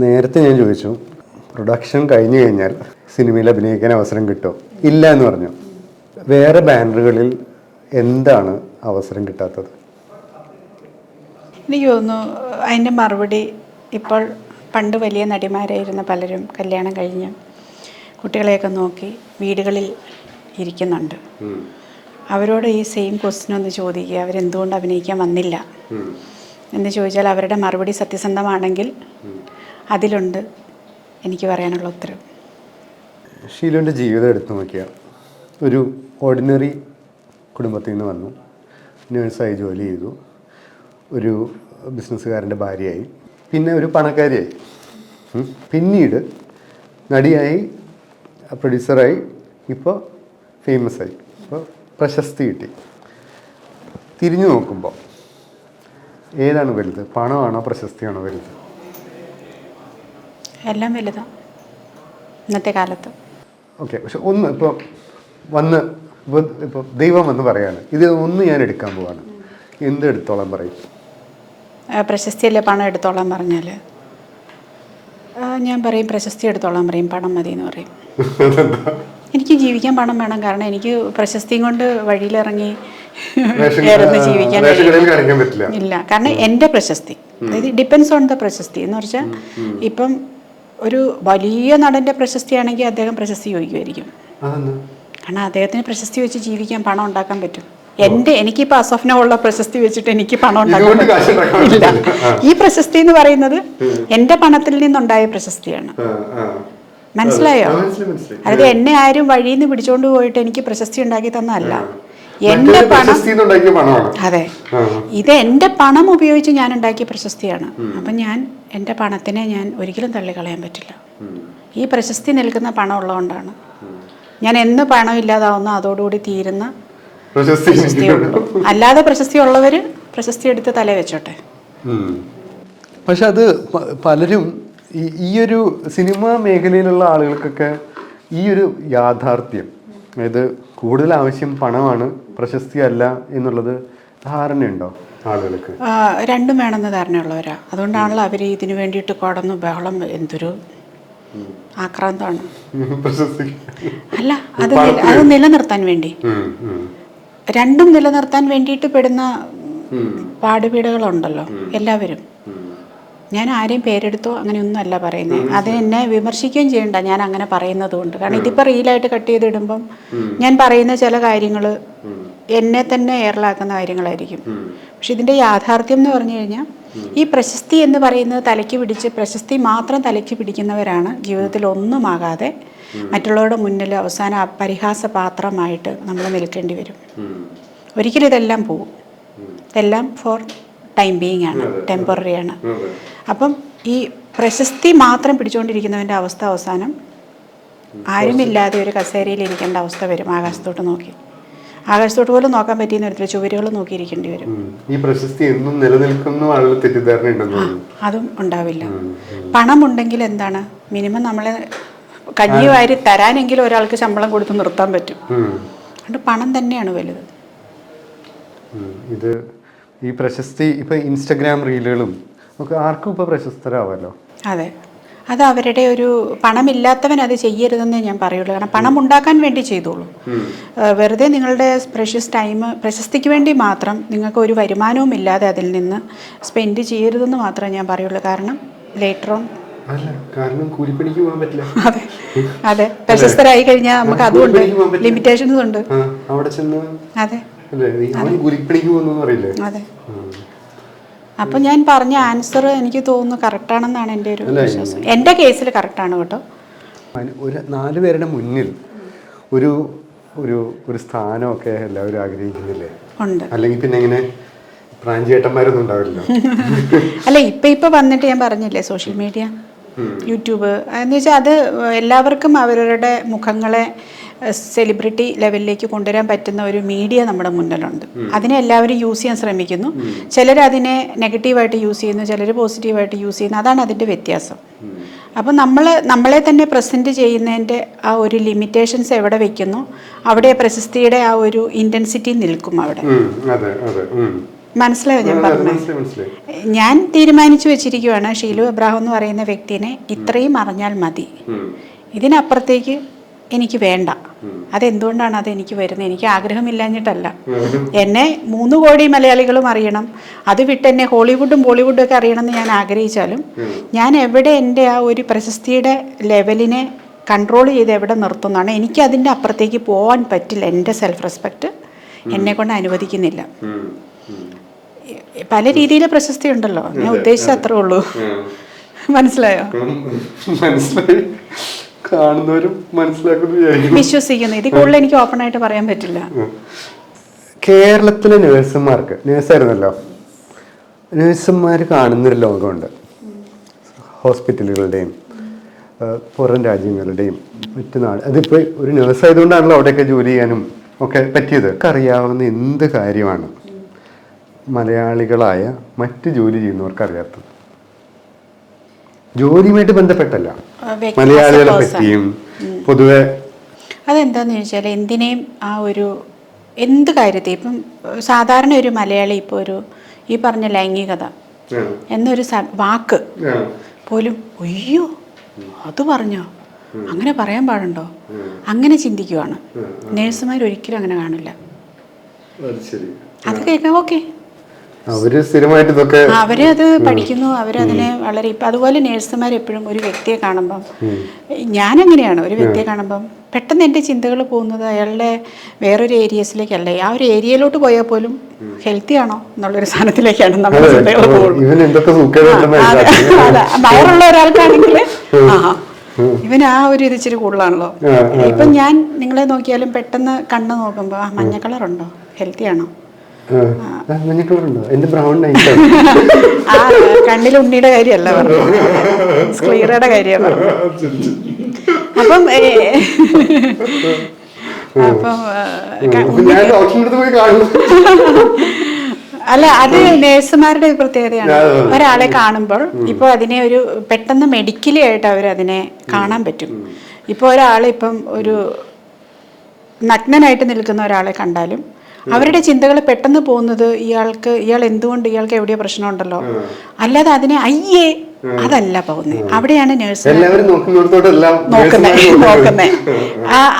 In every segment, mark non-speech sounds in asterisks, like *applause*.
നേരത്തെ ഞാൻ ചോദിച്ചു പ്രൊഡക്ഷൻ കഴിഞ്ഞു കഴിഞ്ഞാൽ സിനിമയിൽ അഭിനയിക്കാൻ അവസരം കിട്ടുമോ ഇല്ല എന്ന് പറഞ്ഞു. വേറെ ബാനറുകളിൽ എന്താണ് അവസരം കിട്ടാത്തത്? എനിക്ക് തോന്നുന്നു അതിന്റെ മറുപടി ഇപ്പോൾ പണ്ട് വലിയ നടിമാരായിരുന്ന പലരും കല്യാണം കഴിഞ്ഞ് കുട്ടികളെയൊക്കെ നോക്കി വീടുകളിൽ ഇരിക്കുന്നുണ്ട്. അവരോട് ഈ സെയിം ക്വസ്റ്റ്യൻ ഒന്ന് ചോദിക്കുക അവരെന്തുകൊണ്ട് അഭിനയിക്കാൻ വന്നില്ല? എന്ന് ചോദിച്ചാൽ അവരുടെ മറുപടി സത്യസന്ധമാണെങ്കിൽ അതിലുണ്ട് എനിക്ക് പറയാനുള്ള ഉത്തരം. ഷീലുവിന്റെ ജീവിതം എടുത്തു നോക്കിയാൽ ഒരു ഓർഡിനറി കുടുംബത്തിൽ നിന്ന് വന്നു നേഴ്സായി ജോലി ചെയ്തു ഒരു ബിസിനസ്സുകാരന്റെ ഭാര്യയായി പിന്നെ ഒരു പണക്കാരിയായി. പിന്നീട് നടിയായി പ്രൊഡ്യൂസറായി ഇപ്പോൾ ഫേമസ് ആയി ഇപ്പോൾ പ്രശസ്തി കിട്ടി. തിരിഞ്ഞു നോക്കുമ്പോൾ ഏതാണ് വലുത്? പണമാണോ പ്രശസ്തിയാണോ വലുത്? എല്ലാം വലുതാണ് ഇന്നത്തെ കാലത്ത്. ഓക്കെ പക്ഷെ ഒന്ന് ഇപ്പോൾ വന്ന് ഇപ്പോൾ ഇപ്പോൾ ദൈവം എന്ന് പറയാണ് ഇത് ഒന്ന് ഞാൻ എടുക്കാൻ പോവാണ്. എന്ത് എടുത്തോളം പറയും? പ്രശസ്തി പ്രശസ്തിയല്ലേ പണം എടുത്തോളാൻ പറഞ്ഞാൽ ഞാൻ പറയും പ്രശസ്തി എടുത്തോളാൻ പറയും പണം മതി എന്ന് പറയും. *laughs* എനിക്ക് ജീവിക്കാൻ പണം വേണം കാരണം എനിക്ക് പ്രശസ്തിയും കൊണ്ട് വഴിയിലിറങ്ങി ഇറന്ന് ജീവിക്കാൻ ഇല്ല കാരണം എന്റെ പ്രശസ്തി അതായത് ഡിപ്പെൻസ് ഓൺ ദ പ്രശസ്തി എന്ന് വെച്ചാൽ ഇപ്പം ഒരു വലിയ നടന്റെ പ്രശസ്തിയാണെങ്കിൽ അദ്ദേഹം പ്രശസ്തി ചോദിക്കുമായിരിക്കും. കാരണം അദ്ദേഹത്തിന് പ്രശസ്തി വെച്ച് ജീവിക്കാൻ പണം ഉണ്ടാക്കാൻ പറ്റും. എന്റെ എനിക്കിപ്പോൾ അസഫ്ന ഉള്ള പ്രശസ്തി വെച്ചിട്ട് എനിക്ക് പണം ഉണ്ടാക്കാൻ ഇല്ല. ഈ പ്രശസ്തി എന്ന് പറയുന്നത് എന്റെ പണത്തിൽ നിന്നുണ്ടായ പ്രശസ്തിയാണ്. മനസ്സിലായോ. അതായത് എന്നെ ആരും വഴിയിൽ നിന്ന് പിടിച്ചോണ്ട് പോയിട്ട് എനിക്ക് പ്രശസ്തി ഉണ്ടാക്കി തന്നതല്ല. മറ്റൊരു പണം പ്രശസ്തി ഉണ്ടാക്കിയ പണമാണ്. അതെ. ഇത് എന്റെ പണം ഉപയോഗിച്ച് ഞാൻ ഉണ്ടാക്കിയ പ്രശസ്തിയാണ് അപ്പം ഞാൻ എന്റെ പണത്തിനെ ഞാൻ ഒരിക്കലും തള്ളിക്കളയാൻ പറ്റില്ല. ഈ പ്രശസ്തി നിൽക്കുന്ന പണം ഉള്ളതുകൊണ്ടാണ്. ഞാൻ എന്ന് പണം ഇല്ലാതാവുന്ന അതോടുകൂടി തീരുന്ന പ്രശസ്തിയുള്ളൂ അല്ലാതെ പ്രശസ്തി ഉള്ളവര് പ്രശസ്തി എടുത്ത് തല വെച്ചോട്ടെ. പക്ഷെ അത് പലരും ഈ ഒരു സിനിമാ മേഖലയിലുള്ള ആളുകൾക്കൊക്കെ ഈ ഒരു യാഥാർത്ഥ്യം അതായത് കൂടുതൽ ആവശ്യം പണമാണ് പ്രശസ്തി അല്ല എന്നുള്ളത് ധാരണയുണ്ടോ ആളുകൾക്ക്? രണ്ടും വേണമെന്ന് ധാരണയുള്ളവരാ. അതുകൊണ്ടാണല്ലോ അവർ ഇതിനു വേണ്ടിയിട്ട് കൊടന്നു ബഹളം എന്തൊരു ആക്രാന്തമാണ് *laughs* പ്രശസ്തി. അല്ല അത് അത് നിലനിർത്താൻ വേണ്ടി. രണ്ടും നിലനിർത്താൻ വേണ്ടിയിട്ട് പെടുന്ന പാടുപീടുകളുണ്ടല്ലോ എല്ലാവരും. ഞാൻ ആരെയും പേരെടുത്തോ അങ്ങനെയൊന്നും അല്ല പറയുന്നത് അത് എന്നെ വിമർശിക്കുകയും ചെയ്യണ്ട. ഞാൻ അങ്ങനെ പറയുന്നത് കൊണ്ട് കാരണം ഇതിപ്പോൾ റീലായിട്ട് കട്ട് ചെയ്തിടുമ്പം ഞാൻ പറയുന്ന ചില കാര്യങ്ങൾ എന്നെ തന്നെ ഏറലാക്കുന്ന കാര്യങ്ങളായിരിക്കും. പക്ഷെ ഇതിന്റെ യാഥാർത്ഥ്യം എന്ന് പറഞ്ഞു കഴിഞ്ഞാൽ ഈ പ്രശസ്തി എന്ന് പറയുന്നത് തലയ്ക്ക് പിടിച്ച് പ്രശസ്തി മാത്രം തലയ്ക്ക് പിടിക്കുന്നവരാണ്. ജീവിതത്തിൽ ഒന്നുമാകാതെ മറ്റുള്ളവരുടെ മുന്നിൽ അവസാന പരിഹാസ പാത്രമായിട്ട് നമ്മൾ നിൽക്കേണ്ടി വരും. ഒരിക്കലും ഇതെല്ലാം പോകും ഇതെല്ലാം ഫോർ ടൈം ബീയിങ് ആണ് ടെമ്പററി ആണ് അപ്പം ഈ പ്രശസ്തി മാത്രം പിടിച്ചുകൊണ്ടിരിക്കുന്നവന്റെ അവസ്ഥ അവസാനം ആരുമില്ലാതെ ഒരു കസേരയിൽ ഇരിക്കേണ്ട അവസ്ഥ വരും ആകാശത്തോട്ട് നോക്കി. ആകാശത്തോട്ട് പോലും നോക്കാൻ പറ്റിയെന്ന് വരത്തില്ല ചുവരുകൾ നോക്കിയിരിക്കേണ്ടി വരും. ഈ പ്രശസ്തി എന്നും നിലനിൽക്കുന്ന ആളുകൾ തെറ്റിദ്ധാരണ അതും ഉണ്ടാവില്ല. പണം ഉണ്ടെങ്കിൽ എന്താണ്? മിനിമം നമ്മളെ കഞ്ഞി വാരി തരാനെങ്കിലും ഒരാൾക്ക് ശമ്പളം കൊടുത്ത് നിർത്താൻ പറ്റും. അതുകൊണ്ട് പണം തന്നെയാണ് വലുത്. ഇത് ഈ പ്രശസ്തി ഇപ്പൊ ഇൻസ്റ്റഗ്രാം റീലുകളും ഒക്കെ ആർക്കും ഇപ്പൊ പ്രശസ്തരാവല്ലോ. അതെ. അത് അവരുടെ ഒരു പണമില്ലാത്തവൻ അത് ചെയ്യരുതെന്നേ ഞാൻ പറയുള്ളൂ. കാരണം പണം ഉണ്ടാക്കാൻ വേണ്ടി ചെയ്തോളൂ. വെറുതെ നിങ്ങളുടെ പ്രഷ്യസ് ടൈം പ്രശസ്തിക്ക് വേണ്ടി മാത്രം നിങ്ങൾക്ക് ഒരു വരുമാനവും ഇല്ലാതെ അതിൽ നിന്ന് സ്പെൻഡ് ചെയ്യരുതെന്ന് മാത്രമേ ഞാൻ പറയുള്ളൂ. കാരണം ലേറ്റർ ഓൺ കാരണം കൂലിപ്പണിക്ക് പോകാൻ പറ്റില്ല. അതെ. അതെ. പ്രശസ്തരായി കഴിഞ്ഞാൽ നമുക്ക് അതുകൊണ്ട് ലിമിറ്റേഷൻസ് ഉണ്ട്. അവിടെ ചെന്ന് അതെ. അതെ. അപ്പം ഞാൻ പറഞ്ഞ ആൻസർ എനിക്ക് തോന്നുന്നു കറക്റ്റാണെന്നാണ് എന്റെ ഒരു വിശ്വാസം. എന്റെ കേസിൽ കറക്റ്റാണ് കേട്ടോ. ഒരു നാല് പേരുടെ മുന്നിൽ ഒരു ഒരു ഒരു സ്ഥാനമൊക്കെ എല്ലാവരും ആഗ്രഹിക്കുന്നില്ലേ? അല്ലെങ്കിൽ പിന്നെ ഇങ്ങനെ പ്രാഞ്ചേട്ടന്മാരൊന്നും ഉണ്ടാവില്ല. *laughs* അല്ല ഇപ്പൊ ഇപ്പൊ വന്നിട്ട് ഞാൻ പറഞ്ഞില്ലേ സോഷ്യൽ മീഡിയ യൂട്യൂബ്. എന്ന് വെച്ചാൽ അത് എല്ലാവർക്കും അവരവരുടെ മുഖങ്ങളെ സെലിബ്രിറ്റി ലെവലിലേക്ക് കൊണ്ടുവരാൻ പറ്റുന്ന ഒരു മീഡിയ നമ്മുടെ മുന്നിലുണ്ട്. അതിനെ എല്ലാവരും യൂസ് ചെയ്യാൻ ശ്രമിക്കുന്നു. ചിലർ അതിനെ നെഗറ്റീവായിട്ട് യൂസ് ചെയ്യുന്നു ചിലർ പോസിറ്റീവായിട്ട് യൂസ് ചെയ്യുന്നു. അതാണ് അതിന്റെ വ്യത്യാസം. അപ്പോൾ നമ്മൾ നമ്മളെ തന്നെ പ്രസന്റ് ചെയ്യുന്നതിന്റെ ആ ഒരു ലിമിറ്റേഷൻസ് എവിടെ വെക്കുന്നു? അവിടെ പ്രശസ്തിയുടെ ആ ഒരു ഇന്റൻസിറ്റി നിൽക്കും അവിടെ. മനസ്സിലായോ ഞാൻ പറഞ്ഞു പറഞ്ഞത്? ഞാൻ തീരുമാനിച്ചു വെച്ചിരിക്കുവാണ് ഷീലു എബ്രാഹിം എന്ന് പറയുന്ന വ്യക്തിനെ ഇത്രയും അറിഞ്ഞാൽ മതി. ഇതിനപ്പുറത്തേക്ക് എനിക്ക് വേണ്ട. അതെന്തുകൊണ്ടാണ് അത് എനിക്ക് വരുന്നത്? എനിക്ക് ആഗ്രഹമില്ലാഞ്ഞിട്ടല്ല. എന്നെ മൂന്ന് കോടി മലയാളികളും അറിയണം. അത് വിട്ട് എന്നെ ഹോളിവുഡും ബോളിവുഡും ഒക്കെ അറിയണമെന്ന് ഞാൻ ആഗ്രഹിച്ചാലും ഞാൻ എവിടെ എന്റെ ആ ഒരു പ്രശസ്തിയുടെ ലെവലിനെ കൺട്രോൾ ചെയ്ത് എവിടെ നിർത്തുന്നതാണ്? എനിക്ക് അതിന്റെ അപ്പുറത്തേക്ക് പോകാൻ പറ്റില്ല. എന്റെ സെൽഫ് റെസ്പെക്റ്റ് എന്നെ കൊണ്ട് അനുവദിക്കുന്നില്ല. പല രീതിയിലെ പ്രശസ്തി ഉണ്ടല്ലോ. ഞാൻ ഉദ്ദേശിച്ച അത്രേ ഉള്ളൂ. മനസ്സിലായോ? മനസ്സിലായി. കാണുന്നവരും മനസ്സിലാക്കുന്നു വിശ്വസിക്കുന്നു. ഇതിൽ കൂടുതൽ എനിക്ക് ഓപ്പൺ ആയിട്ട് പറയാൻ പറ്റില്ല. കേരളത്തിലെ നേഴ്സുമാർക്ക് നേഴ്സായിരുന്നല്ലോ നേഴ്സുമാർ കാണുന്നൊരു ലോകമുണ്ട്. ഹോസ്പിറ്റലുകളുടെയും പുറം രാജ്യങ്ങളുടെയും മറ്റു നാട്. അതിപ്പോൾ ഒരു നേഴ്സ് ആയതുകൊണ്ടാണല്ലോ അവിടെയൊക്കെ ജോലി ചെയ്യാനും ഒക്കെ പറ്റിയത്. ഒക്കെ അറിയാവുന്ന എന്ത് കാര്യമാണ് മലയാളികളായ മറ്റ് ജോലി ചെയ്യുന്നവർക്ക് അറിയാത്തത്. ജോലിയുമായിട്ട് ബന്ധപ്പെട്ടല്ല. മലയാളികളെ. പറ്റിയും പൊതുവെ അതെന്താന്ന് ചോദിച്ചാൽ എന്തിനേയും ആ ഒരു എന്ത് കാര്യത്തെ ഇപ്പം സാധാരണ ഒരു മലയാളി ഇപ്പോൾ ഒരു ഈ പറഞ്ഞ ലൈംഗികത എന്നൊരു വാക്ക് പോലും അയ്യോ അത് പറഞ്ഞോ? അങ്ങനെ പറയാൻ പാടുണ്ടോ? അങ്ങനെ ചിന്തിക്കുവാണ്. നേഴ്സുമാർ ഒരിക്കലും അങ്ങനെ കാണില്ല. അത് കേൾക്കാം ഓക്കെ. അവർ സ്ഥിരമായിട്ട് ഇതൊക്കെ അവരെ അത് പഠിക്കുന്നു. അവരതിനെ വളരെ ഇപ്പം അതുപോലെ നേഴ്സുമാർ എപ്പോഴും ഒരു വ്യക്തിയെ കാണുമ്പം ഞാനങ്ങനെയാണ്. ഒരു വ്യക്തിയെ കാണുമ്പം പെട്ടെന്ന് എന്റെ ചിന്തകൾ പോകുന്നത് അയാളുടെ വേറൊരു ഏരിയസിലേക്കല്ല. ആ ഒരു ഏരിയയിലോട്ട് പോയാൽ പോലും ഹെൽത്തി ആണോ എന്നുള്ളൊരു സാധനത്തിലേക്കാണ് നമ്മുടെ ചിന്തകൾ പോകുന്നത്. അതെ. വയറുള്ള ഒരാൾക്കാണെങ്കിൽ ആ ഇവൻ ആ ഒരു ഇത് ഇച്ചിരി കൂടുതലാണല്ലോ. ഇപ്പം ഞാൻ നിങ്ങളെ നോക്കിയാലും പെട്ടെന്ന് കണ്ണ് നോക്കുമ്പോൾ ആ മഞ്ഞ കളറുണ്ടോ? ഹെൽത്തി ആണോ? ആ, ആ, ഉണ്ടോ എന്റെ ബ്രൗൺ നൈറ്റ് കണ്ണിൽ ഉണ്ണിയുടെ കാര്യമല്ല പറഞ്ഞത്. സ്ക്ലീറയുടെ കാര്യമാണ് അപ്പം അല്ല അത് നേഴ്സുമാരുടെ ഒരു പ്രത്യേകതയാണ്. ഒരാളെ കാണുമ്പോൾ ഇപ്പോൾ അതിനെ ഒരു പെട്ടെന്ന് മെഡിക്കലി ആയിട്ട് അവർ അതിനെ കാണാൻ പറ്റും. ഇപ്പോൾ ഒരാളിപ്പം ഇപ്പം ഒരു നഗ്നനായിട്ട് നിൽക്കുന്ന ഒരാളെ കണ്ടാലും അവരുടെ ചിന്തകൾ പെട്ടെന്ന് പോകുന്നത് ഇയാൾക്ക് ഇയാൾ എന്തുകൊണ്ട് ഇയാൾക്ക് എവിടെയോ പ്രശ്നമുണ്ടല്ലോ. അല്ലാതെ അതിനെ അയ്യേ അതല്ല പോകുന്നത്. അവിടെയാണ് നേഴ്സ് നോക്കുന്നത്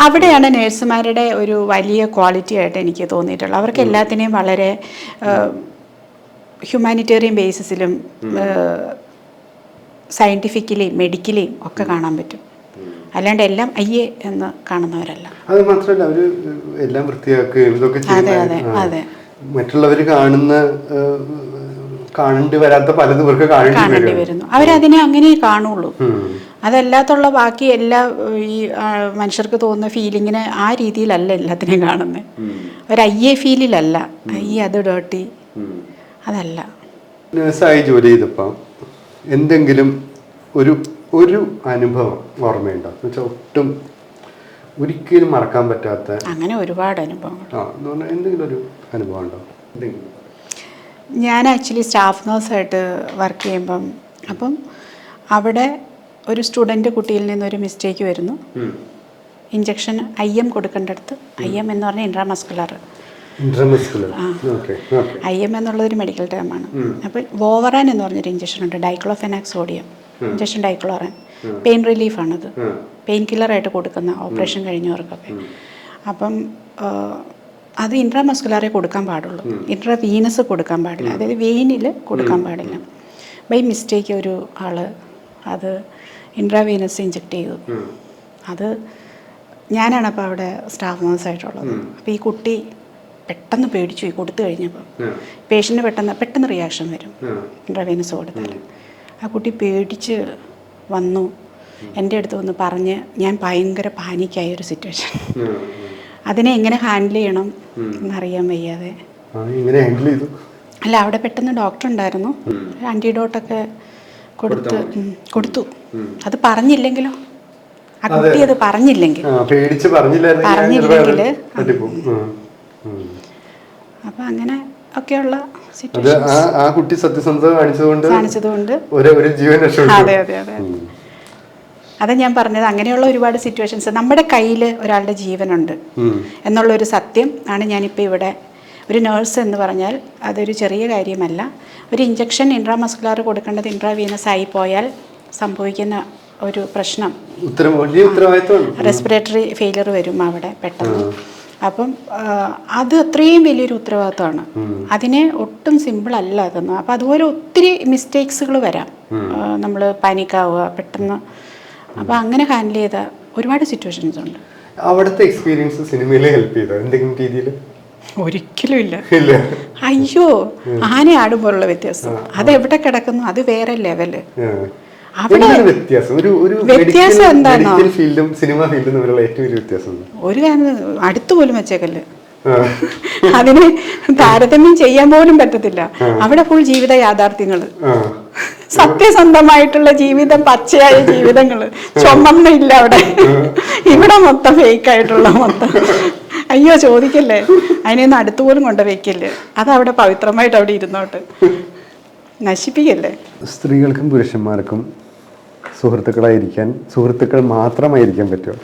അവിടെയാണ് നേഴ്സുമാരുടെ ഒരു വലിയ ക്വാളിറ്റി ആയിട്ട് എനിക്ക് തോന്നിയിട്ടുള്ളത്. അവർക്ക് എല്ലാത്തിനെയും വളരെ ഹ്യൂമാനിറ്റേറിയൻ ബേസിസിലും സയന്റിഫിക്കലിയും മെഡിക്കലിയും ഒക്കെ കാണാൻ പറ്റും. അല്ലാണ്ട് എല്ലാം അയ്യേ എന്ന് കാണുന്നവരല്ല. അത് മാത്രമല്ല അവർ എല്ലാം വൃത്തിയാക്കുകയും ഇതൊക്കെ അതെ, അതെ, അതെ. മറ്റുള്ളവർ കാണുന്ന കാണേണ്ടി വരാത്ത പലതും ഇവർക്ക് കാണേണ്ടി വരുന്നു. അവരതിനെ അങ്ങനെ കാണുള്ളൂ. അതല്ലാത്തുള്ള ബാക്കി എല്ലാ ഈ മനുഷ്യർക്ക് തോന്നുന്ന ഫീലിങ്ങിന് ആ രീതിയിലല്ല എല്ലാത്തിനെയും കാണുന്നത് ഒരു അയ്യേ ഫീലിലല്ല അയ്യേ അത് ഡോട്ടി. അതല്ല. നഴ്സായി ജോലി ചെയ്തപ്പോൾ എന്തെങ്കിലും ഒരു ഒരു അനുഭവം ഓർമ്മയുണ്ടോ? എന്ന് വെച്ചാൽ ഒട്ടും ഒരിക്കലും മറക്കാൻ പറ്റാത്ത അങ്ങനെ ഒരുപാട് അനുഭവങ്ങൾ. ആ എന്ന് പറഞ്ഞാൽ എന്തെങ്കിലും ഒരു അനുഭവം ഉണ്ടോ എന്തെങ്കിലും? ഞാൻ ആക്ച്വലി സ്റ്റാഫ് നേഴ്സായിട്ട് വർക്ക് ചെയ്യുമ്പം അപ്പം അവിടെ ഒരു സ്റ്റുഡന്റ് കുട്ടിയിൽ നിന്നൊരു മിസ്റ്റേക്ക് വരുന്നു. ഇഞ്ചക്ഷൻ ഐ എം കൊടുക്കേണ്ടടുത്ത്. ഐ എം എന്ന് പറഞ്ഞാൽ ഇൻട്രാമസ്കുലർ. ഐ എം എന്നുള്ളൊരു മെഡിക്കൽ ടേമാണ്. അപ്പോൾ വോവറാൻ എന്ന് പറഞ്ഞൊരു ഇഞ്ചക്ഷൻ ഉണ്ട് diclofenac sodium injection Dicloran. Pain റിലീഫാണത്. Pain കില്ലറായിട്ട് കൊടുക്കുന്ന ഓപ്പറേഷൻ കഴിഞ്ഞവർക്കൊക്കെ അപ്പം അത് ഇൻട്രാമസ്കുലാറെ കൊടുക്കാൻ പാടുള്ളൂ. ഇൻട്രാ വീനസ് കൊടുക്കാൻ പാടില്ല. അതായത് വെയിനിൽ കൊടുക്കാൻ പാടില്ല. ബൈ മിസ്റ്റേക്ക് ഒരു ആൾ അത് ഇൻട്രാ വീനസ് ഇഞ്ചെക്ട് ചെയ്തു. അത് ഞാനാണ് അപ്പോൾ അവിടെ സ്റ്റാഫ് നേഴ്സായിട്ടുള്ളത്. അപ്പോൾ ഈ കുട്ടി പെട്ടെന്ന് പേടിച്ചു ഈ കൊടുത്തു കഴിഞ്ഞപ്പോൾ പേഷ്യന്റ് പേഷ്യന്റ് പെട്ടെന്ന് പെട്ടെന്ന് റിയാക്ഷൻ വരും. ഇൻട്രാ ഇൻട്രാവീനസ് കൊടുത്താൽ. ആ കുട്ടി പേടിച്ച് വന്നു. എന്റെ അടുത്ത് വന്ന് പറഞ്ഞ് ഞാൻ ഭയങ്കര പാനിക്കായ ഒരു സിറ്റുവേഷൻ അതിനെ എങ്ങനെ ഹാൻഡിൽ ചെയ്യണം എന്നറിയാൻ വയ്യാതെ. അല്ല അവിടെ പെട്ടെന്ന് ഡോക്ടർ ഉണ്ടായിരുന്നു. ആന്റിഡോട്ടൊക്കെ കൊടുത്ത് കൊടുത്തു അത് പറഞ്ഞില്ലെങ്കിലോ? ആ കുട്ടി അത് പറഞ്ഞില്ലെങ്കിൽ. പറഞ്ഞില്ലെങ്കിൽ. അപ്പം അങ്ങനെ ഒക്കെയുള്ള അത് ആ ആ കുട്ടി സത്യസന്ധത കാണിച്ചതുകൊണ്ട് കാണിച്ചതുകൊണ്ട് ഒരു ഒരു ജീവൻ അതെ അതെ അതെ അതാ. ഞാൻ പറഞ്ഞത്. അങ്ങനെയുള്ള ഒരുപാട് സിറ്റുവേഷൻസ് നമ്മുടെ കയ്യിൽ ഒരാളുടെ ജീവനുണ്ട്. എന്നുള്ള ഒരു സത്യം ആണ് ഞാനിപ്പോൾ ഇവിടെ. ഒരു നേഴ്സ് എന്ന് പറഞ്ഞാൽ അതൊരു ചെറിയ കാര്യമല്ല. ഒരു ഇഞ്ചക്ഷൻ ഇൻട്രാമസ്കുലാർ കൊടുക്കേണ്ടത് ഇൻട്രാവീനസ് ആയി പോയാൽ സംഭവിക്കുന്ന ഒരു പ്രശ്നം. റെസ്പിറേറ്ററി ഫെയിലിയർ വരും അവിടെ പെട്ടെന്ന്. അപ്പം അത് അത്രയും വലിയൊരു ഉത്തരവാദിത്തമാണ് അതിനെ ഒട്ടും സിമ്പിൾ അല്ല അതൊന്നും. അപ്പം അതുപോലെ ഒത്തിരി മിസ്റ്റേക്സുകൾ വരാം. നമ്മൾ പാനിക്കാവുക പെട്ടെന്ന്. അപ്പം അങ്ങനെ ഹാൻഡിൽ ചെയ്ത ഒരുപാട് സിറ്റുവേഷൻസ് ഉണ്ട്. അവിടുത്തെ എക്സ്പീരിയൻസ് സിനിമയിൽ ഹെൽപ്പ് ചെയ്തോ? എന്തെങ്കിലും രീതിയിൽ ഒരിക്കലും ഇല്ല. അയ്യോ ആനയാടുമ്പോഴുള്ള വ്യത്യാസം. അത് എവിടെ കിടക്കുന്നു? അത് വേറെ ലെവൽ വ്യത്യാസം. എന്താണോ? ഫീൽഡും സിനിമ ഫീൽഡും തമ്മിലുള്ള ഏറ്റവും വലിയ വ്യത്യാസം ഒരു കാര്യം അടുത്ത് പോലും വെച്ചേക്കല്ല് അതിനെ താരതമ്യം ചെയ്യാൻ പോലും പറ്റത്തില്ല. അവിടെ ഫുൾ ജീവിത യാഥാർത്ഥ്യങ്ങൾ സത്യസന്ധമായിട്ടുള്ള ജീവിതം പച്ചയായ ജീവിതങ്ങൾ. ചുമന്നില്ല അവിടെ. ഇവിടെ മൊത്തം ഫേക്കായിട്ടുള്ള മൊത്തം. അയ്യോ ചോദിക്കല്ലേ? അതിനൊന്നും അടുത്തുപോലും കൊണ്ട് വെക്കല്ലേ അതവിടെ പവിത്രമായിട്ട് അവിടെ ഇരുന്നോട്ട്. നശിപ്പിക്കല്ലേ? സ്ത്രീകൾക്കും പുരുഷന്മാർക്കും സുഹൃത്തുക്കളായിരിക്കാൻ സുഹൃത്തുക്കൾ മാത്രമായിരിക്കാൻ പറ്റുമോ?